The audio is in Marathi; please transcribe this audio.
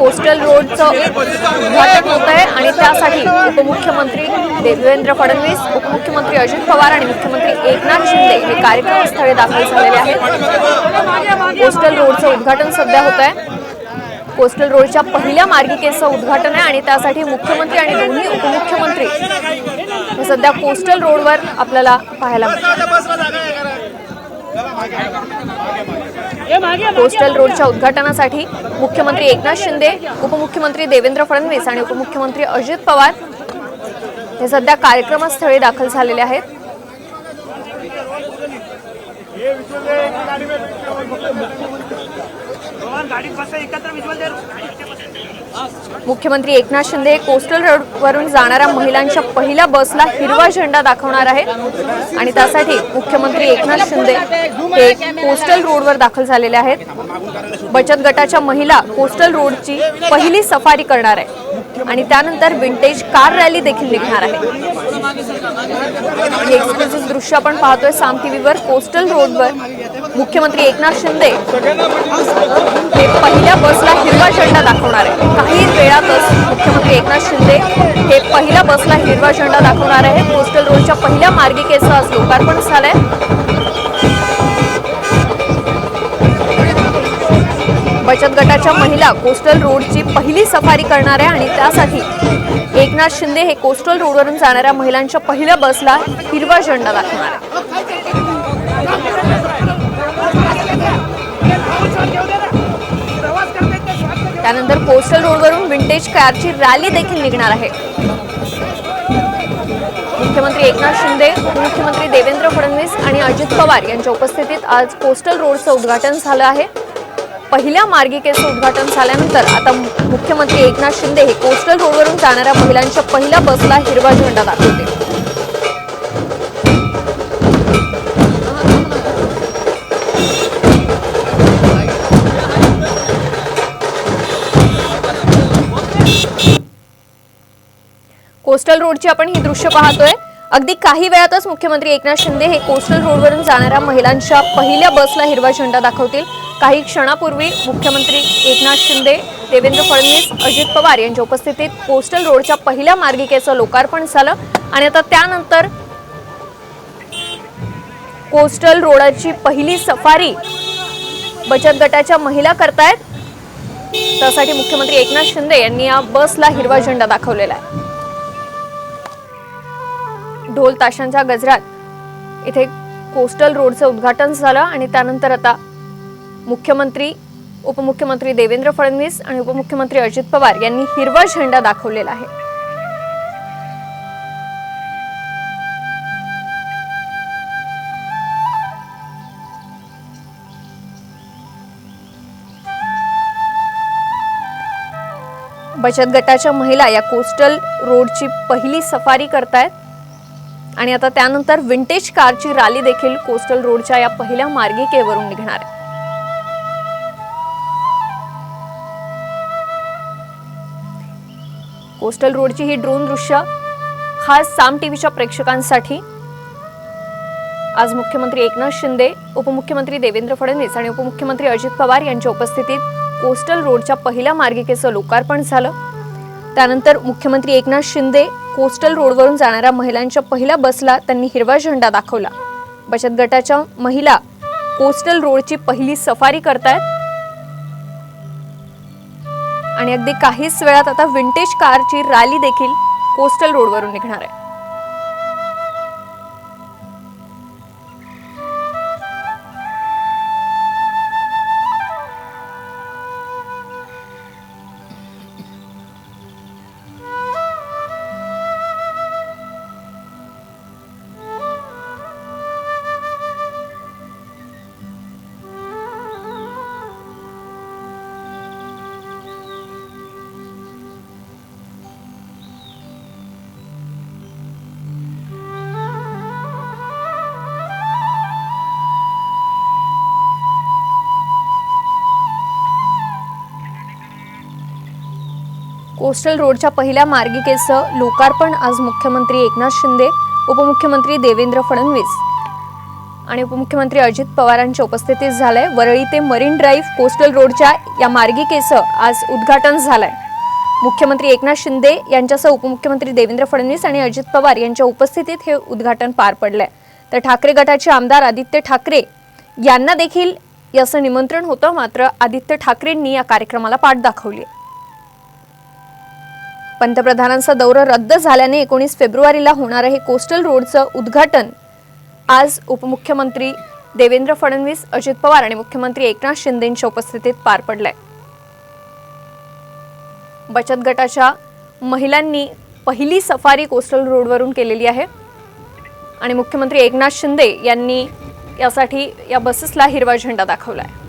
कोस्टल रोडचं उद्घाटन होत आहे आणि त्यासाठी उपमुख्यमंत्री देवेंद्र फडणवीस उपमुख्यमंत्री अजित पवार आणि मुख्यमंत्री एकनाथ शिंदे हे कार्यक्रमस्थळी दाखल झालेले आहेत. कोस्टल रोडचं उद्घाटन सध्या होत आहे कोस्टल रोडच्या पहिल्या मार्गिकेचं उद्घाटन आहे आणि त्यासाठी मुख्यमंत्री आणि दोन्ही उपमुख्यमंत्री सध्या कोस्टल रोडवर आपल्याला पाहायला मिळतात. कोस्टल रोडच्या उद्घाटनासाठी मुख्यमंत्री एकनाथ शिंदे उपमुख्यमंत्री देवेंद्र फडणवीस आणि उपमुख्यमंत्री अजित पवार हे सध्या कार्यक्रमस्थळी दाखल झालेले आहेत. मुख्यमंत्री एकनाथ शिंदे कोस्टल रोडवरून जाणाऱ्या महिलांच्या पहिल्या बसला हिरवा झेंडा दाखवणार आहेत आणि त्यासाठी मुख्यमंत्री एकनाथ शिंदे हे कोस्टल रोडवर दाखल झालेले आहेत. बचत गटाच्या महिला कोस्टल रोडची पहिली सफारी करणार आहे. आणि त्यानंतर विंटेज कार रॅली देखील निघणार आहे. हे दृश्य आपण पाहतोय साम टीव्हीवर कोस्टल रोडवर. मुख्यमंत्री एकनाथ शिंदे हे पहिल्या बसला हिरवा झेंडा दाखवणार आहे. काही वेळातच मुख्यमंत्री एकनाथ शिंदे हे पहिल्या बसला हिरवा झेंडा दाखवणार आहे. कोस्टल रोडच्या पहिल्या मार्गिकेचं आज लोकार्पण झालंय. बचत गटाच्या महिला कोस्टल रोडची पहिली सफारी करणार आहे आणि त्यासाठी एकनाथ शिंदे हे कोस्टल रोडवरून जाणाऱ्या महिलांच्या पहिल्या बसला हिरवा झेंडा दाखवणार आहे. त्यानंतर कोस्टल रोडवरून विंटेज कारची रॅली देखील निघणार आहे. मुख्यमंत्री एकनाथ शिंदे उपमुख्यमंत्री देवेंद्र फडणवीस आणि अजित पवार यांच्या उपस्थितीत आज कोस्टल रोडचं उद्घाटन झालं आहे. पहिल्या मार्गिकेचं उद्घाटन झाल्यानंतर आता मुख्यमंत्री एकनाथ शिंदे हे कोस्टल रोडवरून जाणाऱ्या महिलांच्या पहिल्या बसला हिरवा झेंडा दाखवतील. कोस्टल रोडची आपण ही दृश्य पाहतोय. अगदी काही वेळातच मुख्यमंत्री एकनाथ शिंदे हे कोस्टल रोडवरून जाणाऱ्या महिलांच्या पहिल्या बसला हिरवा झेंडा दाखवतील. काही क्षणापूर्वी मुख्यमंत्री एकनाथ शिंदे देवेंद्र फडणवीस अजित पवार यांच्या उपस्थितीत कोस्टल रोडच्या पहिल्या मार्गिकेचं लोकार्पण झालं आणि आता त्यानंतर कोस्टल रोडाची पहिली सफारी बचत गटाच्या महिला करतायत. त्यासाठी मुख्यमंत्री एकनाथ शिंदे यांनी या बसला हिरवा झेंडा दाखवलेला आहे. ढोल ताशांच्या गजरात. इथे कोस्टल रोडचं उद्घाटन झालं आणि त्यानंतर आता मुख्यमंत्री उपमुख्यमंत्री देवेंद्र फडणवीस आणि उपमुख्यमंत्री अजित पवार यांनी हिरवा झेंडा दाखवलेला आहे. बचत गटाच्या महिला या कोस्टल रोडची पहिली सफारी करतायत. आणि आता त्यानंतर विंटेज कारची रॅली देखील कोस्टल रोडच्या या पहिल्या मार्गिकेवरून निघणार आहे. कोस्टल रोडची ही ड्रोन दृश्य खास साम टीव्हीच्या प्रेक्षकांसाठी. आज मुख्यमंत्री एकनाथ शिंदे उपमुख्यमंत्री देवेंद्र फडणवीस आणि उपमुख्यमंत्री अजित पवार यांच्या उपस्थितीत कोस्टल रोडच्या पहिल्या मार्गिकेचं लोकार्पण झालं. त्यानंतर मुख्यमंत्री एकनाथ शिंदे कोस्टल रोडवरून जाणाऱ्या महिलांच्या पहिल्या बसला त्यांनी हिरवा झेंडा दाखवला. बचत गटाच्या महिला कोस्टल रोडची पहिली सफारी करतायत. आणि अगदी काहीच वेळात आता विंटेज कारची रॅली देखील कोस्टल रोडवरून निघणार आहे. कोस्टल रोडच्या पहिल्या मार्गिकेचं लोकार्पण. आज मुख्यमंत्री एकनाथ शिंदे उपमुख्यमंत्री देवेंद्र फडणवीस आणि उपमुख्यमंत्री अजित पवारांच्या उपस्थितीत झालंय. वरळी ते मरीन ड्राईव्ह कोस्टल रोडच्या या मार्गिकेचं आज उद्घाटन झालंय. मुख्यमंत्री एकनाथ शिंदे यांच्यासह उपमुख्यमंत्री देवेंद्र फडणवीस आणि अजित पवार यांच्या उपस्थितीत हे उद्घाटन पार पडलंय. तर ठाकरे गटाचे आमदार आदित्य ठाकरे यांना देखील याचं निमंत्रण होतं. मात्र आदित्य ठाकरेंनी या कार्यक्रमाला पाठ दाखवली पंतप्रधानांचा दौरा रद्द झाल्याने एकोणीस फेब्रुवारीला होणारं हे कोस्टल रोडचं उद्घाटन. आज उपमुख्यमंत्री देवेंद्र फडणवीस अजित पवार आणि मुख्यमंत्री एकनाथ शिंदेंच्या उपस्थितीत पार पडलंय. बचत गटाच्या महिलांनी पहिली सफारी कोस्टल रोडवरून केलेली आहे. आणि मुख्यमंत्री एकनाथ शिंदे यांनी यासाठी या बसेसला हिरवा झेंडा दाखवला आहे